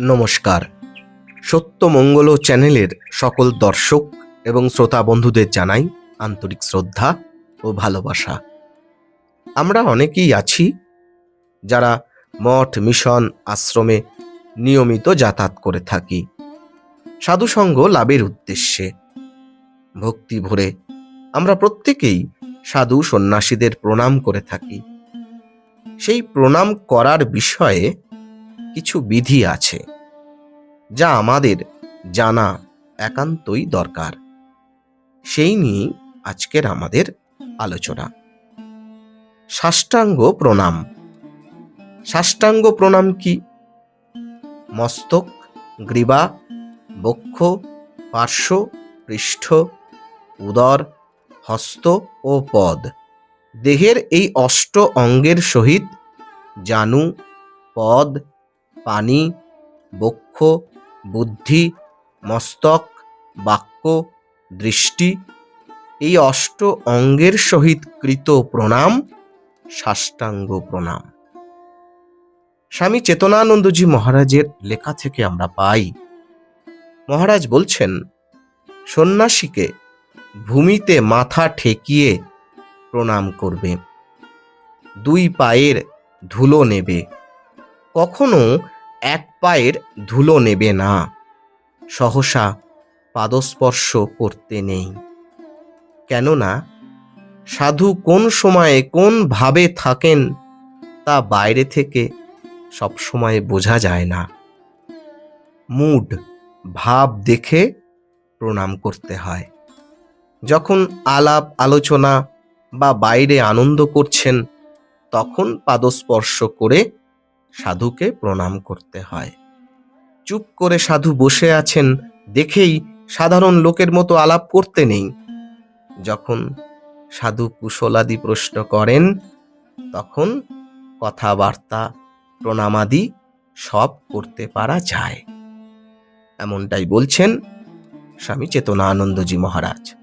নমস্কার। সত্যমঙ্গল চ্যানেলের সকল দর্শক এবং শ্রোতা বন্ধুদের জানাই আন্তরিক শ্রদ্ধা ও ভালোবাসা। আমরা অনেকেই আছি যারা মঠ, মিশন, আশ্রমে নিয়মিত যাতায়াত করে থাকি। সাধুসঙ্গ লাভের উদ্দেশ্যে। ভক্তি ভরে আমরা প্রত্যেকেই সাধু সন্ন্যাসীদের প্রণাম করে থাকি। সেই প্রণাম করার বিষয়ে কিছু বিধি আছে, যা আমাদের জানা একান্তই দরকার। সেই নিয়ে আজকের আমাদের আলোচনা। সাষ্টাঙ্গ প্রণাম। সাষ্টাঙ্গ প্রণাম কি? মস্তক, গ্রীবা, বক্ষ, পার্শ্ব, পৃষ্ঠ, উদর, হস্ত ও পদ। দেহের এই অষ্ট অঙ্গের সহিত জানু, পদ পানি, বক্ষ, বুদ্ধি, মস্তক, বাক্য, দৃষ্টি, এই অষ্ট অঙ্গের সহিত কৃত প্রণাম, সাষ্টাঙ্গ প্রণাম। স্বামী চেতনানন্দজি মহারাজের লেখা থেকে আমরা পাই, মহারাজ বলছেন, সন্ন্যাসীকে ভূমিতে মাথা ঠেকিয়ে প্রণাম করবে, দুই পায়ের ধুলো নেবে। কখনো এক পায়ের ধুলো নেবে না। সহসা পাদস্পর্শ করতে নেই। কেননা সাধু কোন সময়ে কোন ভাবে থাকেন তা বাইরে থেকে সব সময় বোঝা যায় না। মুড, ভাব দেখে প্রণাম করতে হয়। যখন আলাপ, আলোচনা বা বাইরে আনন্দ করছেন, তখন পাদস্পর্শ করে সাধুকে প্রণাম করতে হয়। চুপ করে সাধু বসে আছেন দেখেই সাধারণ লোকের মতো আলাপ করতে নেই। যখন সাধু কুশলাদি প্রশ্ন করেন, তখন কথাবার্তা, প্রণামাদি সব করতে পারা যায়। এমনটাই বলছেন স্বামী চেতনানন্দজি মহারাজ।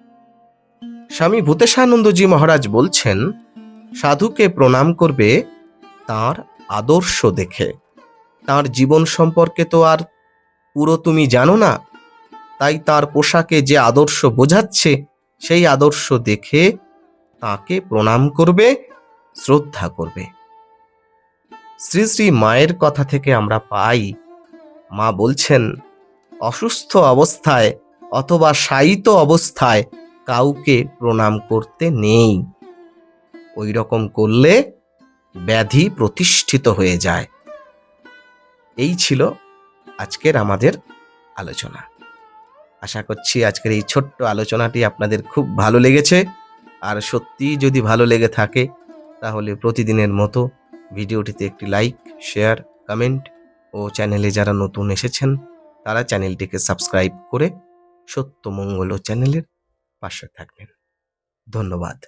স্বামী ভূতেশানন্দজি মহারাজ বলছেন, সাধুকে প্রণাম করবে তার আদর্শ দেখে। তার জীবন সম্পর্কে তো আর পুরো তুমি জানো না। তাই তার পোশাকে যে আদর্শ বোঝাচ্ছে, সেই আদর্শ দেখে তাকে প্রণাম করবে, শ্রদ্ধা করবে। শ্রী শ্রী মায়ের কথা থেকে আমরা পাই, মা বলছেন, অসুস্থ অবস্থায় অথবা শায়িত অবস্থায় কাউকে প্রণাম করতে নেই। ওই রকম করলে ব্যাধি প্রতিষ্ঠিত হয়ে যায়। এই ছিল আজকের আমাদের আলোচনা। আশা করছি আজকের এই ছোট্ট আলোচনাটি আপনাদের খুব ভালো লেগেছে। আর সত্যিই যদি ভালো লেগে থাকে, তাহলে প্রতিদিনের মতো ভিডিওটিতে একটি লাইক, শেয়ার, কমেন্ট ও চ্যানেলে যারা নতুন এসেছেন, তারা চ্যানেলটিকে সাবস্ক্রাইব করে সত্যমঙ্গল চ্যানেলের পাশে থাকবেন। ধন্যবাদ।